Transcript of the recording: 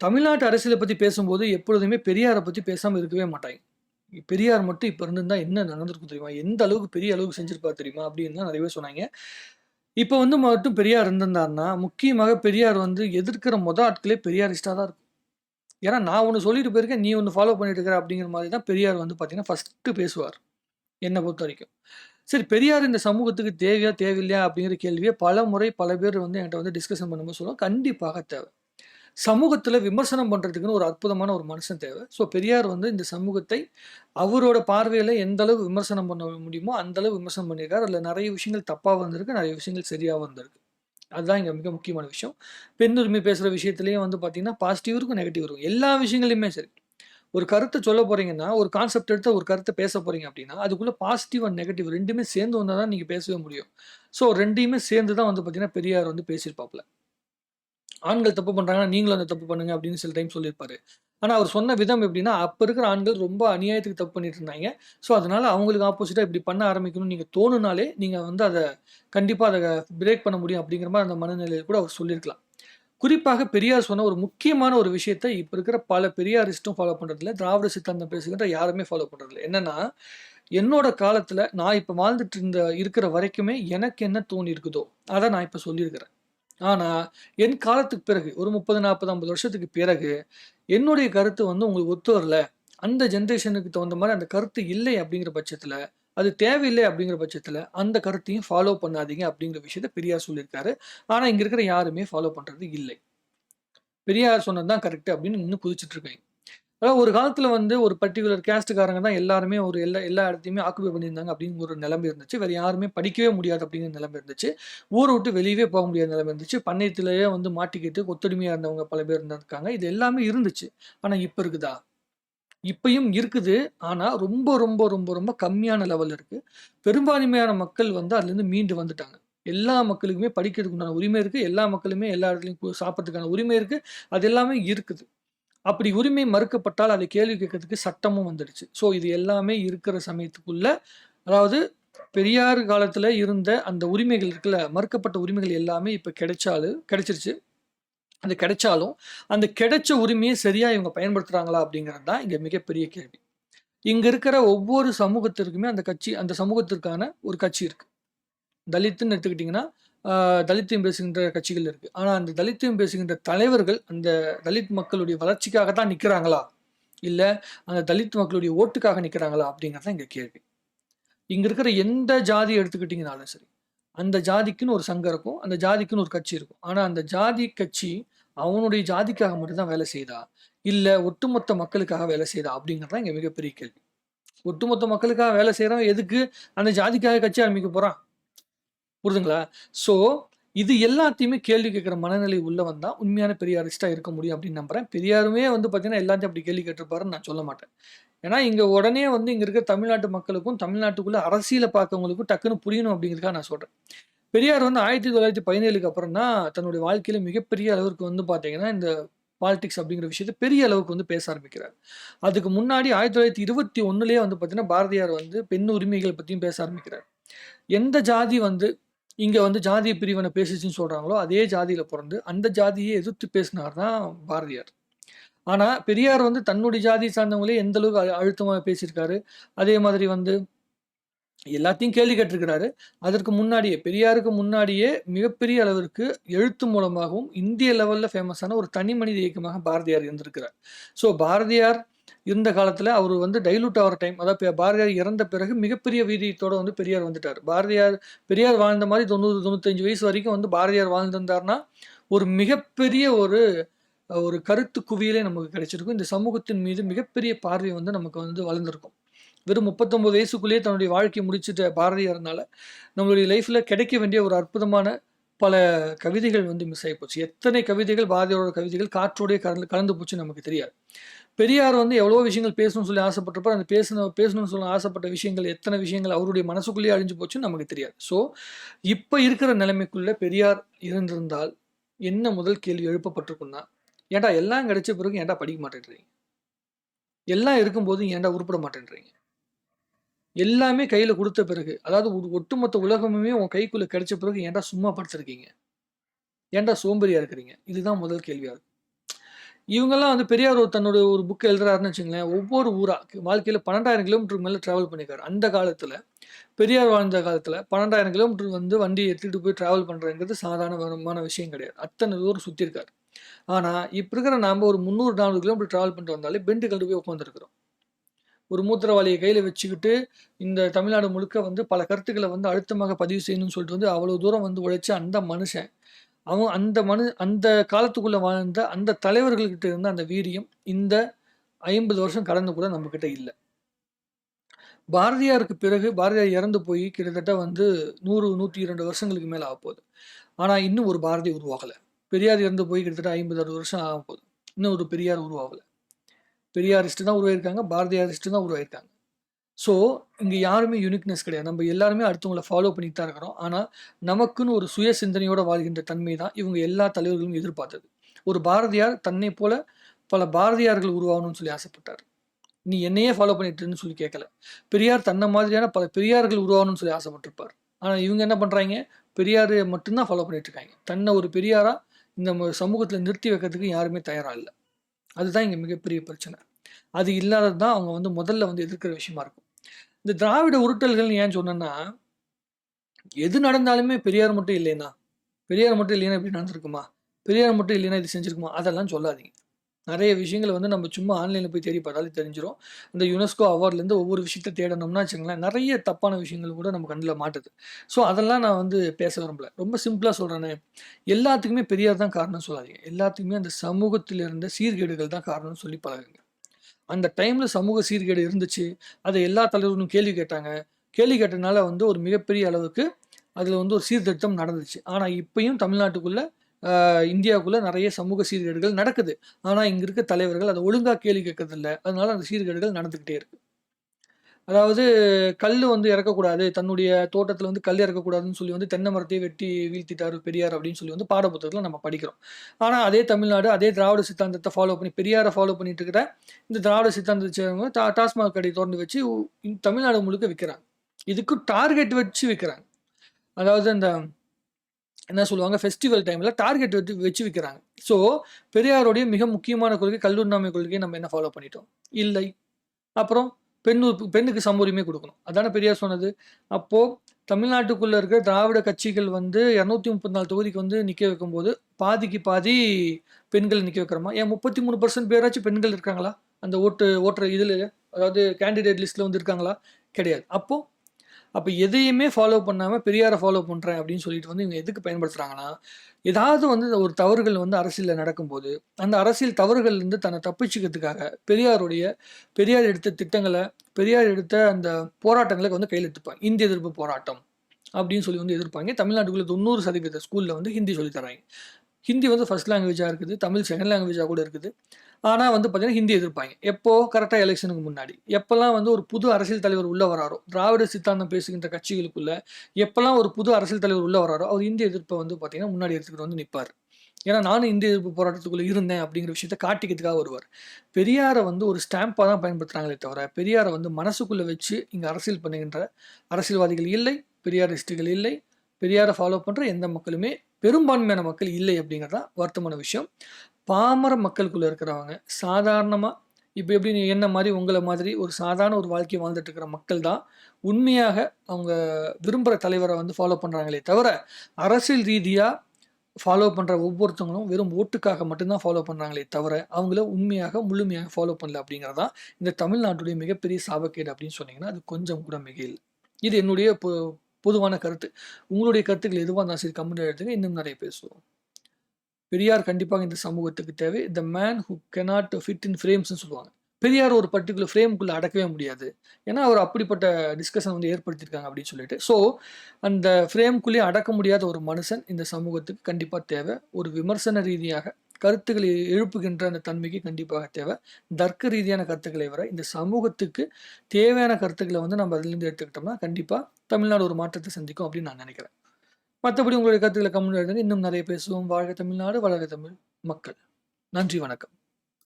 தமிழ்நாட்டு அரசியலை பற்றி பேசும்போது எப்பொழுதுமே பெரியாரை பற்றி பேசாமல் இருக்கவே மாட்டாங்க. பெரியார் மட்டும் இப்போ இருந்திருந்தா என்ன நடந்திருக்கும் தெரியுமா? எந்த அளவுக்கு பெரிய அளவுக்கு செஞ்சிருப்பா தெரியுமா? அப்படின்னு தான் நிறையவே சொன்னாங்க. இப்போ வந்து மட்டும் பெரியார் இருந்திருந்தாருன்னா, முக்கியமாக பெரியார் வந்து எதிர்க்கிற மொதல் ஆட்களே பெரியாரிஸ்ட்டா தான் இருக்கும். ஏன்னா நான் ஒன்று சொல்லிட்டு போயிருக்கேன், நீ ஒன்று ஃபாலோ பண்ணிட்டு இருக்கிற அப்படிங்கிற மாதிரி தான் பெரியார் வந்து பார்த்தீங்கன்னா, ஃபர்ஸ்ட்டு பேசுவார். என்னை பொறுத்த வரைக்கும் சரி பெரியார் இந்த சமூகத்துக்கு தேவையா, தேவையில்லையா அப்படிங்கிற கேள்வியை பல முறை பல பேர் வந்து என்கிட்ட வந்து டிஸ்கஷன் பண்ணும்போது சொல்லுவாங்க. கண்டிப்பாக தேவை. சமூகத்தில் விமர்சனம் பண்ணுறதுக்குன்னு ஒரு அற்புதமான ஒரு மனுஷன் தேவை. ஸோ பெரியார் வந்து இந்த சமூகத்தை அவரோட பார்வையில் எந்த அளவு விமர்சனம் பண்ண முடியுமோ, அந்த அளவு விமர்சனம் பண்ணியிருக்காரு. அதில் நிறைய விஷயங்கள் தப்பாக வந்திருக்கு. நிறைய விஷயங்கள் சரியாக வந்திருக்கு அதுதான் இங்கே மிக முக்கியமான விஷயம். பெண் உரிமை பேசுற வந்து பார்த்தீங்கன்னா, பாசிட்டிவ் இருக்கும், நெகட்டிவ் இருக்கும். எல்லா விஷயங்களையுமே சரி. ஒரு கருத்தை சொல்ல போகிறீங்கன்னா ஒரு கான்செப்ட் எடுத்து ஒரு கருத்தை பேச போகிறீங்க அப்படின்னா, அதுக்குள்ளே பாசிட்டிவ் அண்ட் நெகட்டிவ் ரெண்டுமே சேர்ந்து வந்தால் தான் நீங்கள் பேசவே முடியும். ஸோ ரெண்டையுமே சேர்ந்து தான் வந்து பார்த்தீங்கன்னா, பெரியார் வந்து பேசியிருப்பாப்ல. ஆண்கள் தப்பு பண்ணுறாங்கன்னா நீங்களும் அந்த தப்பு பண்ணுங்க அப்படின்னு சில டைம் சொல்லியிருப்பாரு. ஆனால் அவர் சொன்ன விதம் எப்படின்னா, அப்போ இருக்கிற ஆண்கள் ரொம்ப அநியாயத்துக்கு தப்பு பண்ணிட்டு இருந்தாங்க ஸோ அதனால அவங்களுக்கு ஆப்போசிட்டாக இப்படி பண்ண ஆரம்பிக்கணும்னு நீங்கள் தோணுனாலே, நீங்கள் வந்து அதை கண்டிப்பாக அதை பிரேக் பண்ண முடியும் அப்படிங்கிற மாதிரி அந்த மனநிலையில் கூட அவர் சொல்லியிருக்கலாம். குறிப்பாக பெரியார் சொன்ன ஒரு முக்கியமான ஒரு விஷயத்த இப்போ இருக்கிற பல பெரியாரிஸ்ட்டும் ஃபாலோ பண்ணுறதில்ல திராவிட சித்தாந்தம் பேசுகின்ற யாருமே ஃபாலோ பண்ணுறதில்ல என்னன்னா, என்னோட காலத்தில் நான் இப்போ வாழ்ந்துட்டு இருந்த இருக்கிற வரைக்குமே எனக்கு என்ன தோணி இருக்குதோ, அதை நான் இப்போ சொல்லியிருக்கிறேன். ஆனால் என் காலத்துக்கு பிறகு ஒரு 30, 40, 50 வருஷத்துக்கு பிறகு, என்னுடைய கருத்து வந்து உங்களுக்கு ஒத்து வரல. அந்த ஜென்ரேஷனுக்கு தகுந்த மாதிரி அந்த கருத்து இல்லை அப்படிங்கிற பட்சத்தில் அது தேவையில்லை அப்படிங்கிற பட்சத்தில் அந்த கருத்தையும் ஃபாலோ பண்ணாதீங்க அப்படிங்கிற விஷயத்த பெரியார் சொல்லியிருக்காரு. ஆனால் இங்கே இருக்கிற யாருமே ஃபாலோ பண்ணுறது இல்லை. பெரியார் சொன்னது தான் கரெக்டு அப்படின்னு இன்னும் குதிச்சுட்டு இருக்காங்க. அதாவது ஒரு காலத்தில் வந்து ஒரு பர்ட்டிகுலர் கேஸ்ட்காரங்க தான் எல்லாருமே ஒரு எல்லா எல்லா இடத்தையுமே ஆக்குபை பண்ணியிருந்தாங்க அப்படின்னு ஒரு நிலைமை இருந்துச்சு. வேறு யாருமே படிக்கவே முடியாது அப்படிங்கிற நிலைமை இருந்துச்சு. ஊரை விட்டு வெளியவே போக முடியாத நிலைமை இருந்துச்சு. பண்ணையத்திலேயே வந்து மாட்டிக்கிட்டு கொத்தடிமையா இருந்தவங்க பல பேர் இருந்திருக்காங்க. இது எல்லாமே இருந்துச்சு. ஆனால் இப்போ இருக்குதா? இப்பயும் இருக்குது. ஆனால் ரொம்ப ரொம்ப ரொம்ப ரொம்ப கம்மியான லெவலில் இருக்குது பெரும்பான்மையான மக்கள் வந்து அதுலேருந்து மீண்டு வந்துட்டாங்க. எல்லா மக்களுக்குமே படிக்கிறதுக்கு உண்டான உரிமை இருக்குது எல்லா மக்களுமே எல்லா இடத்துலையும் சாப்பிட்றதுக்கான உரிமை இருக்குது அது எல்லாமே இருக்குது. அப்படி உரிமை மறுக்கப்பட்டால் அதை கேள்வி கேட்கறதுக்கு சட்டமும் வந்துடுச்சு. ஸோ இது எல்லாமே இருக்கிற சமயத்துக்குள்ள, அதாவது பெரியார் காலத்தில் இருந்த அந்த உரிமைகள் இருக்குல்ல, மறுக்கப்பட்ட உரிமைகள் எல்லாமே இப்போ கிடைச்சாலும் கிடைச்சிருச்சு. அது கிடைச்சாலும், அந்த கிடைச்ச உரிமையை சரியாக இவங்க பயன்படுத்துகிறாங்களா அப்படிங்கிறது தான் இங்கே மிகப்பெரிய கேள்வி. இங்கே இருக்கிற ஒவ்வொரு சமூகத்திற்குமே அந்த கட்சி அந்த சமூகத்திற்கான ஒரு கட்சி இருக்குது தலித்துன்னு எடுத்துக்கிட்டிங்கன்னா தலித்தையும் பேசுகின்ற கட்சிகள் இருக்குது ஆனால் அந்த தலித்தையும் பேசுகின்ற தலைவர்கள், அந்த தலித் மக்களுடைய வளர்ச்சிக்காக தான் நிற்கிறாங்களா இல்லை அந்த தலித் மக்களுடைய ஓட்டுக்காக நிற்கிறாங்களா அப்படிங்கிறது தான் கேள்வி. இங்கே இருக்கிற எந்த ஜாதி எடுத்துக்கிட்டிங்கனாலும் சரி, அந்த ஜாதிக்குன்னு ஒரு சங்கம் இருக்கும். அந்த ஜாதிக்குன்னு ஒரு கட்சி இருக்கும். ஆனால் அந்த ஜாதி கட்சி அவனுடைய ஜாதிக்காக மட்டும்தான் வேலை செய்தா இல்லை ஒட்டுமொத்த மக்களுக்காக வேலை செய்தா அப்படிங்கிறது தான் மிகப்பெரிய கேள்வி. ஒட்டுமொத்த மக்களுக்காக வேலை செய்கிறான் எதுக்கு அந்த ஜாதிக்காக கட்சி ஆரம்பிக்க போகிறான் புரியுதுங்களா? ஸோ இது எல்லாத்தையுமே கேள்வி கேட்குற மனநிலை உள்ளவன் தான் உண்மையான பெரியாரிஸ்ட்டா இருக்க முடியும் அப்படின்னு நம்புறேன். பெரியாருமே வந்து பார்த்தீங்கன்னா, எல்லாத்தையும் அப்படி கேள்வி கேட்டிருப்பாருன்னு நான் சொல்ல மாட்டேன். ஏன்னா இங்கே உடனே வந்து இங்கே இருக்கிற தமிழ்நாட்டு மக்களுக்கும், தமிழ்நாட்டுக்குள்ள அரசியலை பார்க்கவங்களுக்கும் டக்குன்னு புரியணும் அப்படிங்கிறதுக்காக நான் சொல்கிறேன் பெரியார் வந்து 1917க்கு அப்புறம் தான் தன்னுடைய வாழ்க்கையில் மிகப்பெரிய அளவுக்கு வந்து பார்த்தீங்கன்னா, இந்த பாலிடிக்ஸ் அப்படிங்கிற விஷயத்த பெரிய அளவுக்கு வந்து பேச ஆரம்பிக்கிறார். அதுக்கு முன்னாடி 1921லயே வந்து பார்த்தீங்கன்னா, பாரதியார் வந்து பெண் உரிமைகள் பற்றியும் பேச ஆரம்பிக்கிறார். எந்த ஜாதி வந்து இங்கே வந்து ஜாதிய பிரிவினை பேசுச்சுன்னு சொல்கிறாங்களோ அதே ஜாதியில் பிறந்து அந்த ஜாதியை எதிர்த்து பேசினார் தான் பாரதியார். ஆனால் பெரியார் வந்து தன்னுடைய ஜாதி சார்ந்தவங்களே எந்த அளவுக்கு அழுத்தமாக பேசியிருக்காரு. அதே மாதிரி வந்து எல்லாத்தையும் கேள்வி கேட்டிருக்கிறாரு. அதற்கு முன்னாடியே பெரியாருக்கு முன்னாடியே மிகப்பெரிய அளவிற்கு எழுத்து மூலமாகவும் இந்திய லெவலில் ஃபேமஸான ஒரு தனி மனித இயக்கமாக பாரதியார் இருந்திருக்கிறார். ஸோ பாரதியார் இருந்த காலத்தில் அவர் வந்து டைலூட் ஆகிற டைம் அதாவது பாரதியார் இறந்த பிறகு மிகப்பெரிய வீரியத்தோட வந்து பெரியார் வந்துட்டார் பாரதியார் பெரியார் வாழ்ந்த மாதிரி தொண்ணூறு தொண்ணூத்தஞ்சு வயசு வரைக்கும் வந்து பாரதியார் வாழ்ந்திருந்தார்னா ஒரு மிகப்பெரிய ஒரு ஒரு கருத்து குவியலே நமக்கு கிடைச்சிருக்கும். இந்த சமூகத்தின் மீது மிகப்பெரிய பார்வை வந்து நமக்கு வந்து வளர்ந்துருக்கும் வெறும் 39 வயசுக்குள்ளேயே தன்னுடைய வாழ்க்கையை முடிச்சுட்ட பாரதியார்னால, நம்மளுடைய லைஃப்பில் கிடைக்க வேண்டிய ஒரு அற்புதமான பல கவிதைகள் வந்து மிஸ் ஆகி போச்சு. எத்தனை கவிதைகள் பாரதியாரோட கவிதைகள் காற்றோடைய கலந்து கலந்து போச்சுன்னு நமக்கு தெரியாது. பெரியார் வந்து எவ்வளோ விஷயங்கள் பேசணும்னு சொல்லி ஆசைப்பட்டப்ப, அந்த பேசணும் பேசணும்னு சொல்லி ஆசைப்பட்ட விஷயங்கள் எத்தனை விஷயங்கள் அவருடைய மனசுக்குள்ளேயே அழிஞ்சு போச்சுன்னு நமக்கு தெரியாது. ஸோ இப்போ இருக்கிற நிலைமைக்குள்ளே பெரியார் இருந்திருந்தால், என்ன முதல் கேள்வி எழுப்பப்பட்டிருக்குன்னா "ஏன்டா எல்லாம் கிடைச்ச பிறகு ஏன்டா படிக்க மாட்டேன்றீங்க? எல்லாம் இருக்கும்போது ஏன்டா உருப்பட மாட்டேன்றீங்க? எல்லாமே கையில் கொடுத்த பிறகு, அதாவது ஒட்டுமொத்த உலகமுமே உன் கைக்குள்ளே கிடைச்ச பிறகு ஏன்டா சும்மா படுத்திருக்கீங்க? ஏன்டா சோம்பேறியாக இருக்கிறீங்க?" இதுதான் முதல் கேள்வியாக இருக்கும். இவங்கெல்லாம் வந்து பெரியார் ஒரு தன்னோட ஒரு புக் எழுதுறாருன்னு வச்சுங்களேன் ஒவ்வொரு ஊராக வாழ்க்கையில் பன்னெண்டாயிரம் கிலோமீட்டருக்கு மேலே ட்ராவல் பண்ணியிருக்காரு. அந்த காலத்தில் பெரியார் வாழ்ந்த காலத்தில் பன்னெண்டாயிரம் கிலோமீட்டர் வந்து வண்டி எடுத்துகிட்டு போய் ட்ராவல் பண்ணுறங்கிறது சாதாரணமான விஷயம் கிடையாது. அத்தனை தூரம் சுற்றிருக்காரு ஆனால் இப்போ இருக்கிற நாம் ஒரு முந்நூறு நானூறு கிலோமீட்டர் ட்ராவல் பண்ணிட்டு வந்தாலே பெண்டு கண்டு போய் உட்காந்துருக்குறோம் ஒரு மூத்திரவாளியை கையில் வச்சுக்கிட்டு இந்த தமிழ்நாடு முழுக்க வந்து பல கருத்துக்களை வந்து அழுத்தமாக பதிவு செய்யணும்னு சொல்லிட்டு வந்து அவ்வளோ தூரம் வந்து உழைச்ச அந்த மனுஷன் அவன் அந்த மனு அந்த காலத்துக்குள்ளே வாழ்ந்த அந்த தலைவர்கள்கிட்ட இருந்த அந்த வீரியம் இந்த ஐம்பது வருஷம் கடந்து கூட நம்மக்கிட்ட இல்லை. பாரதியாருக்கு பிறகு பாரதியார் இறந்து போய் கிட்டத்தட்ட வந்து நூறு நூற்றி இரண்டு வருஷங்களுக்கு மேலே ஆகப்போகுது ஆனால் இன்னும் ஒரு பாரதி உருவாகலை. பெரியார் இறந்து போய் கிட்டத்தட்ட ஐம்பது அறுபது வருஷம் ஆக போகுது. இன்னும் ஒரு பெரியார் உருவாகலை. பெரியாரிஸ்ட்டு தான் உருவாயிருக்காங்க பாரதியாரிஸ்ட்டு தான் உருவாயிருக்காங்க. ஸோ இங்கே யாருமே யூனிக்னஸ் கிடையாது. நம்ம எல்லாருமே அடுத்தவங்களை ஃபாலோ பண்ணிட்டு தான் இருக்கிறோம். ஆனால் நமக்குன்னு ஒரு சுய சிந்தனையோடு வாழ்கின்ற தன்மை தான் இவங்க எல்லா தலைவர்களும் எதிர்பார்த்தது. ஒரு பாரதியார் தன்னை போல பல பாரதியார்கள் உருவாகணும்னு சொல்லி ஆசைப்பட்டார். நீ என்னையே ஃபாலோ பண்ணிட்டுன்னு சொல்லி கேட்கல. பெரியார் தன்னை மாதிரியான பல பெரியார்கள் உருவாகணும்னு சொல்லி ஆசைப்பட்டிருப்பார். ஆனால் இவங்க என்ன பண்ணுறாங்க பெரியார் மட்டும்தான் ஃபாலோ பண்ணிட்டு இருக்காங்க தன்னை ஒரு பெரியாராக இந்த சமூகத்தில் நிறுத்தி வைக்கிறதுக்கு யாருமே தயாராக இல்லை. அதுதான் இங்கே மிகப்பெரிய பிரச்சனை. அது இல்லாதது தான் அவங்க வந்து முதல்ல வந்து எதிர்க்கிற விஷயமா இருக்கும். இந்த திராவிட உருட்டல்கள்னு ஏன் சொன்னேன்னா எது நடந்தாலுமே பெரியார் மட்டும் இல்லைன்னா பெரியார் மட்டும் இல்லைன்னா இப்படி நடந்திருக்குமா? பெரியார் மட்டும் இல்லைன்னா இது செஞ்சிருக்குமா? அதெல்லாம் சொல்லாதீங்க. நிறைய விஷயங்கள் வந்து நம்ம சும்மா ஆன்லைனில் போய் தேடி பார்த்தாலே தெரிஞ்சிடும் இந்த யுனெஸ்கோ அவார்ட்லேருந்து ஒவ்வொரு விஷயத்த தேடணும்னா வச்சுங்களேன் நிறைய தப்பான விஷயங்கள் கூட நம்ம கண்ணில் மாட்டுது. ஸோ அதெல்லாம் நான் வந்து பேச விரும்பல. ரொம்ப சிம்பிளாக சொல்கிறேனே எல்லாத்துக்குமே பெரியார் தான் காரணம் சொல்லாதீங்க. எல்லாத்துக்குமே அந்த சமூகத்தில் இருந்த சீர்கேடுகள் தான் காரணம்னு சொல்லி பழகுங்க. அந்த டைமில் சமூக சீர்கேடு இருந்துச்சு. அதை எல்லா தலைவர்களும் கேள்வி கேட்டாங்க. கேள்வி கேட்டனால வந்து ஒரு மிகப்பெரிய அளவுக்கு அதில் வந்து ஒரு சீர்திருத்தம் நடந்துச்சு. ஆனால் இப்பயும் தமிழ்நாட்டுக்குள்ளே இந்தியாவுக்குள்ளே நிறைய சமூக சீர்கேடுகள் நடக்குது. ஆனால் இங்கே இருக்க தலைவர்கள் அதை ஒழுங்காக கேள்வி கேட்கறதில்ல. அதனால அந்த சீர்கேடுகள் நடந்துக்கிட்டே இருக்குது அதாவது கல் வந்து இறக்கக்கூடாது. தன்னுடைய தோட்டத்தில் வந்து கல் இறக்கக்கூடாதுன்னு சொல்லி வந்து தென்னை மரத்தையே வெட்டி வீழ்த்திட்டார் பெரியார் அப்படின்னு சொல்லி வந்து பாடப்புத்தகத்தில் நம்ம படிக்கிறோம். ஆனால் அதே தமிழ்நாடு அதே திராவிட சித்தாந்தத்தை ஃபாலோ பண்ணி பெரியாரை ஃபாலோ பண்ணிட்டு இருக்கிற இந்த திராவிட சித்தாந்தத்தை டா டாஸ்மாக் கடை திறந்து வச்சு தமிழ்நாடு முழுக்க விற்கிறாங்க இதுக்கு டார்கெட் வச்சு விற்கிறாங்க அதாவது அந்த என்ன சொல்லுவாங்க ஃபெஸ்டிவல் டைமில் டார்கெட் வச்சு வச்சு விற்கிறாங்க ஸோ பெரியாருடைய மிக முக்கியமான கொள்கை கல்லூர்நாமை கொள்கையை நம்ம என்ன ஃபாலோ பண்ணிட்டோம்? இல்லை. அப்புறம் பெண்ணு பெண்ணுக்கு சமுரிமை கொடுக்கணும். அதான பெரியார் சொன்னது? அப்போது தமிழ்நாட்டுக்குள்ளே இருக்கிற திராவிட கட்சிகள் வந்து இரநூத்தி முப்பத்தி நாலு தொகுதிக்கு வந்து நிற்க வைக்கும்போது பாதிக்கு பாதி பெண்கள் நிற்க வைக்கிறோமா? ஏன் முப்பத்தி மூணு பர்சன்ட் பேராச்சும் பெண்கள் இருக்காங்களா? அந்த ஓட்டு ஓட்டுற இதில் அதாவது கேண்டிடேட் லிஸ்ட்டில் வந்து இருக்காங்களா? கிடையாது. அப்போது அப்போ எதையுமே ஃபாலோ பண்ணாமல் பெரியாரை ஃபாலோ பண்ணுறேன் அப்படின்னு சொல்லிட்டு வந்து இவங்க எதுக்கு பயன்படுத்துகிறாங்கன்னா ஏதாவது வந்து ஒரு தவறுகள் வந்து அரசியலில் நடக்கும்போது அந்த அரசியல் தவறுகள்லேருந்து தன்னை தப்பிச்சுக்கிறதுக்காக பெரியாருடைய பெரியார் எடுத்த திட்டங்களை பெரியார் எடுத்த அந்த போராட்டங்களுக்கு வந்து கையில் எடுத்துப்பாங்க. இந்திய எதிர்ப்பு போராட்டம் அப்படின்னு சொல்லி வந்து எதிர்ப்பாங்க. தமிழ்நாட்டுக்குள்ள தொண்ணூறு சதவீத ஸ்கூலில் வந்து ஹிந்தி சொல்லி தராங்க ஹிந்தி வந்து ஃபஸ்ட் லாங்குவேஜாக இருக்குது தமிழ் செகண்ட் லாங்குவேஜாக கூட இருக்குது. ஆனால் வந்து பார்த்தீங்கன்னா ஹிந்தி எதிர்ப்பாங்க. எப்போ கரெக்டாக எலெக்ஷனுக்கு முன்னாடி. எப்போல்லாம் வந்து ஒரு புது அரசியல் தலைவர் உள்ளே வராரோ திராவிட சித்தாந்தம் பேசுகின்ற கட்சிகளுக்குள்ள எப்போல்லாம் ஒரு புது அரசியல் தலைவர் உள்ளே வராரோ அவர் இந்திய எதிர்ப்பை வந்து பார்த்தீங்கன்னா முன்னாடி எடுத்துக்கிட்டு வந்து நிற்பார் ஏன்னா நானும் இந்திய எதிர்ப்பு போராட்டத்துக்குள்ளே இருந்தேன் அப்படிங்கிற விஷயத்த காட்டிக்கிறதுக்காக வருவார். பெரியாரை வந்து ஒரு ஸ்டாம்பாக தான் பயன்படுத்துகிறாங்களே தவிர பெரியாரை வந்து மனசுக்குள்ளே வச்சு இங்கே அரசியல் பண்ணுகின்ற அரசியல்வாதிகள் இல்லை பெரியாரிஸ்டுகள் இல்லை பெரியாரை ஃபாலோ பண்ணுற எந்த மக்களுமே பெரும்பான்மையான மக்கள் இல்லை அப்படிங்கிறதா வருத்தமான விஷயம். பாமர மக்களுக்குள்ளே இருக்கிறவங்க சாதாரணமாக இப்போ எப்படி என்ன மாதிரி உங்களை மாதிரி ஒரு சாதாரண ஒரு வாழ்க்கையை வாழ்ந்துட்டு இருக்கிற மக்கள் தான் உண்மையாக அவங்க விரும்புகிற தலைவரை வந்து ஃபாலோ பண்ணுறாங்களே தவிர அரசியல் ரீதியாக ஃபாலோ பண்ணுற ஒவ்வொருத்தவங்களும் வெறும் ஓட்டுக்காக மட்டும்தான் ஃபாலோ பண்ணுறாங்களே தவிர அவங்கள உண்மையாக முழுமையாக ஃபாலோ பண்ணல அப்படிங்கிறதான் இந்த தமிழ்நாட்டுடைய மிகப்பெரிய சாபக்கேடு அப்படின்னு சொன்னீங்கன்னா அது கொஞ்சம் கூட மிகையில் இது என்னுடைய பொதுவான கருத்து. உங்களுடைய கருத்துக்கள் எதுவாக இருந்தாலும் சரி கமெண்ட் எடுத்துங்க இன்னும் நிறைய பேசுவோம் பெரியார் கண்டிப்பாக இந்த சமூகத்துக்கு தேவை. The man who cannot fit in ஃப்ரேம்ஸ்னு சொல்லுவாங்க. பெரியார் ஒரு பர்டிகுலர் ஃப்ரேமுக்குள்ளே அடக்கவே முடியாது. ஏன்னா அவர் அப்படிப்பட்ட டிஸ்கஷன் வந்து ஏற்படுத்தியிருக்காங்க அப்படின்னு சொல்லிட்டு. ஸோ அந்த ஃப்ரேம்குள்ளேயே அடக்க முடியாத ஒரு மனுஷன் இந்த சமூகத்துக்கு கண்டிப்பாக தேவை. ஒரு விமர்சன ரீதியாக கருத்துக்களை எழுப்புகின்ற அந்த தன்மைக்கு கண்டிப்பாக தேவை. தர்க்க ரீதியான கருத்துக்களை வர இந்த சமூகத்துக்கு தேவையான கருத்துக்களை வந்து நம்ம அதுலேருந்து எடுத்துக்கிட்டோம்னா கண்டிப்பாக தமிழ்நாடு ஒரு மாற்றத்தை சந்திக்கும் அப்படின்னு நான் நினைக்கிறேன். மற்றபடி உங்களுடைய கருத்துக்களை கம்யூனிட்டி இன்னும் நிறைய பேசுவோம். வாழ்க தமிழ்நாடு வளர்க தமிழ் மக்கள். நன்றி வணக்கம்.